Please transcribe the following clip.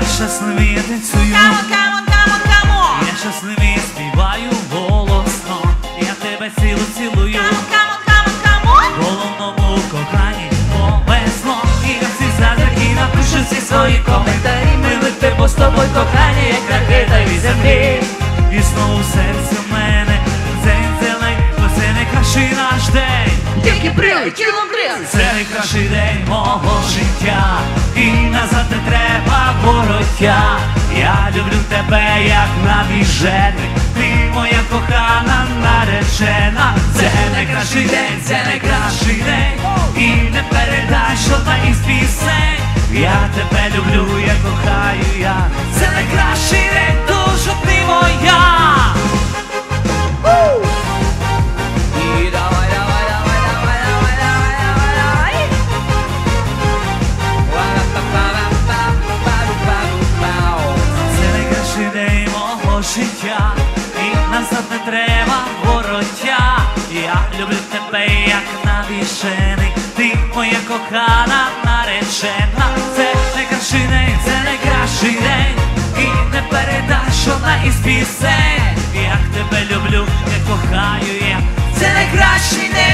Я щасливий танцюю. Камон, камон, камон, Я щасливий співаю голосно. Я тебе цілу цілую. Камон, камон, камон, камон! Головному кохані повезло. І на всі зазраки напишу всі свої коментарі. Ми летимо з тобою кохання, як ракета від землі. І знову серце в мене. День зелень, бо це найкращий наш день. Тільки прилетіло в Це найкращий день мого життя. І назад не треба вороття Я люблю тебе, як навіжений Ти моя кохана наречена. Це найкращий день, це найкращий день. І не передай жодна із пісень. Я тебе люблю, я кохаю я. Це найкращий життя, і назад не треба вороття. Я люблю тебе, як навішений, ти моя кохана наречена. Це найкращий день, це найкращий день, і не передаш одна із пісень. Як тебе люблю, я кохаю я. Це найкращий день,